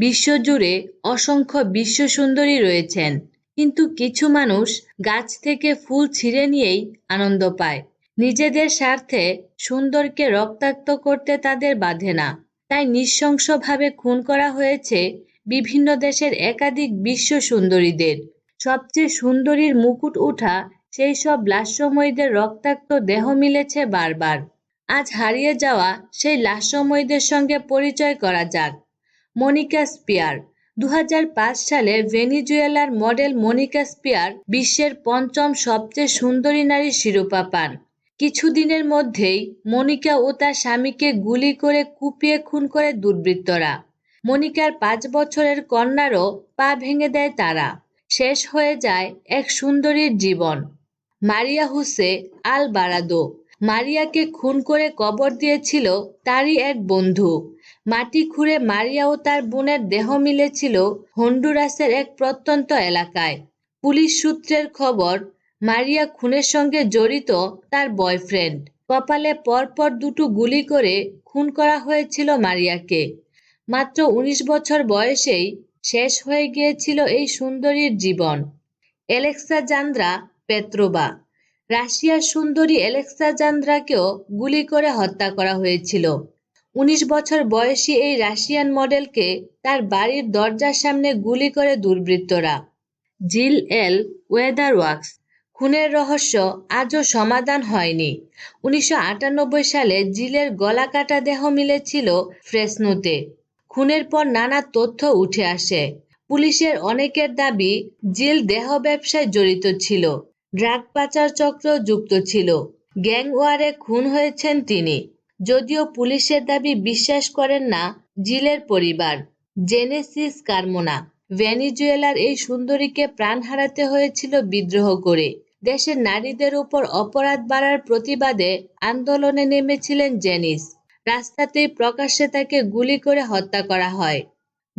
বিশ্বজুড়ে অসংখ্য বিশ্ব সুন্দরী রয়েছেন। কিন্তু কিছু মানুষ গাছ থেকে ফুল ছিঁড়ে নিয়েই আনন্দ পায়। নিজেদের স্বার্থে সুন্দরকে রক্তাক্ত করতে তাদের বাধে না। তাই নৃশংসভাবে খুন করা হয়েছে বিভিন্ন দেশের একাধিক বিশ্ব সুন্দরীদের সবচেয়ে সুন্দরীর মুকুট উঠা সেই সব লাস্যময়ীদের রক্তাক্ত দেহ মিলেছে বারবার। আজ হারিয়ে যাওয়া সেই লাস্যময়ীদের সঙ্গে পরিচয় করা যাক। Monica Spear. দু হাজার পাঁচ সালে ভেনিজুয়েলার মডেল মনিকা স্পিয়ার বিশ্বের পঞ্চম সবচেয়ে সুন্দরী নারী শিরোপা পান। কিছুদিনের মধ্যেই মনিকা ও তার স্বামীকে গুলি করে কুপিয়ে খুন করে দুর্বৃত্তরা। মনিকার পাঁচ বছরের কন্যারও পা ভেঙে দেয় তারা। শেষ হয়ে যায় এক সুন্দরীর জীবন। মারিয়া হুসে আল বারাদো মারিয়াকে খুন করে কবর দিয়েছিল তারই এক বন্ধু। মাটি খুঁড়ে মারিয়া ও তার বোনের দেহ মিলেছিল হন্ডুরাসের এক প্রত্যন্ত এলাকায়। পুলিশ সূত্রের খবর, মারিয়া খুনের সঙ্গে জড়িত তার বয়ফ্রেন্ড। কপালে পরপর দুটো গুলি করে খুন করা হয়েছিল মারিয়াকে। মাত্র ১৯ বছর বয়সেই শেষ হয়ে গিয়েছিল এই সুন্দরীর জীবন। এলেক্সা জান্দ্রা পেত্রোবা। রাশিয়ার সুন্দরী এলেক্সা জান্দ্রাকেও গুলি করে হত্যা করা হয়েছিল। ১৯ বছর বয়সী এই রাশিয়ান মডেলকে তার বাড়ির দরজার সামনে গুলি করে দুর্বৃত্তরা। জিল এল ওয়েদার ওয়াক্স খুনের রহস্য আজও সমাধান হয়নি। উনিশশো আটানব্বই সালে জিলের গলা কাটা দেহ মিলেছিল ফ্রেসনোতে। খুনের পর নানা তথ্য উঠে আসে। পুলিশের অনেকের দাবি, জিল দেহ ব্যবসায় জড়িত ছিল। ড্রাগ পাচার চক্র যুক্ত ছিল। গ্যাং ওয়ারে খুন হয়েছেন তিনি। যদিও পুলিশের দাবি বিশ্বাস করেন না, জিলের পরিবার। জেনেসিস কারমোনা, ভেনিজুয়েলার এই সুন্দরীকে প্রাণ হারাতে হয়েছিল বিদ্রোহ করে। দেশের নারীদের উপর অপরাধ বাড়ার প্রতিবাদে আন্দোলনে নেমেছিলেন জেনিস। রাস্তাতেই প্রকাশ্যে তাকে গুলি করে হত্যা করা হয়।